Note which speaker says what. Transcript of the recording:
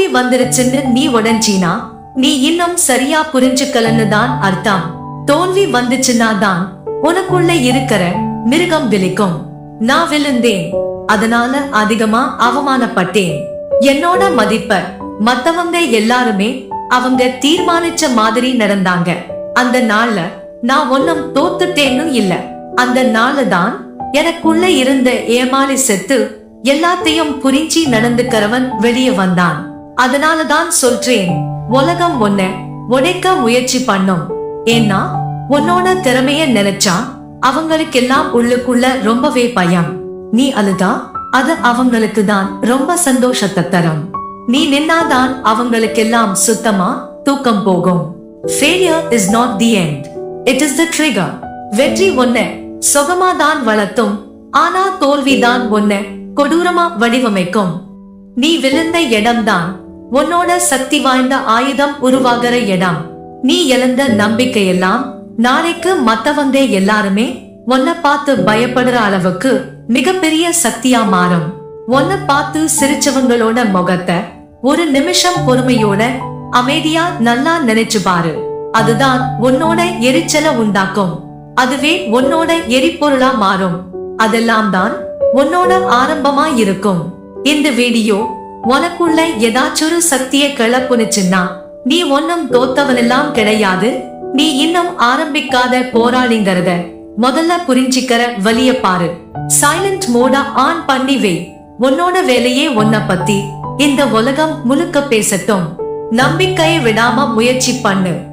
Speaker 1: தோல்வி வந்துருச்சுன்னு நீ உடஞ்சினா நீ இன்னும் சரியா புரிஞ்சுக்கலன்னு தான் அர்த்தம். தோல்வி வந்துச்சுன்னா தான் உனக்குள்ள இருக்கிற மிருகம் விழிக்கும். நான் விழுந்தேன் அதனால அதிகமா அவமானப்பட்டேன். என்னோட மதிப்ப மத்தவங்க எல்லாருமே அவங்க தீர்மானிச்ச மாதிரி நடந்தாங்க. அந்த நாள்ல நான் ஒன்னும் தோத்துட்டேன்னு இல்ல. அந்த நாள்ல தான் எனக்குள்ள இருந்த ஏமாளி செத்து எல்லாத்தையும் புரிஞ்சி நடந்துக்கிறவன் வெளியே வந்தான். அதனால தான் சொல்றேன் உலகம் ஒன்ன உடைக்க முயற்சி பண்ணும். ஏன்னா உன்னோட திறமைய நினைச்சா அவங்களுக்கெல்லாம் உள்ளுக்குள்ள ரொம்பவே பயம். நீ அழுதா அது அவங்களுக்கு தான் ரொம்ப சந்தோஷத்தை தரும். நீ நின்னாதான் அவங்களுக்கெல்லாம் சுத்தமா தூக்கம் போகும். Failure is not the end it is the trigger வெற்றி ஒன்ன சுகமா தான் வளர்த்தும் ஆனா தோல்விதான் ஒன்ன கொடூரமா வடிவமைக்கும். நீ விழுந்த இடம்தான் உன்னோட சக்தி வாய்ந்த ஆயுதம் உருவாகிற இடம். நீ இழந்த நம்பிக்கையெல்லாம் நாளைக்கு மத்தவங்க எல்லாருமே உன்னை பார்த்து பயப்படுற அளவுக்கு மிகப்பெரிய சக்தியா மாறும். உன்னை பார்த்து சிரிச்சவங்களோட முகத்தை ஒரு நிமிஷம் பொறுமையோட அமைதியா நல்லா நினைச்சு பாரு. அதுதான் உன்னோட எரிச்சலை உண்டாக்கும். அதுவே உன்னோட எரிபொருளா மாறும். அதெல்லாம் தான் உன்னோட ஆரம்பமா இருக்கும். இந்த வீடியோ உனக்குள்ள ஏதாச்சொரு சக்திய கிளப்புனுச்சுன்னா நீ ஒன்னும் தோத்தவனெல்லாம் கிடையாது. நீ இன்னும் ஆரம்பிக்காத போராளிங்கிறத முதல்ல புரிஞ்சிக்கிற வலிய பாரு. சைலண்ட் மோடா ஆன் பண்ணி வை. உன்னோட வேலையே ஒன்ன பத்தி இந்த உலகம் முழுக்க பேசட்டும். நம்பிக்கையை விடாம முயற்சி பண்ணு.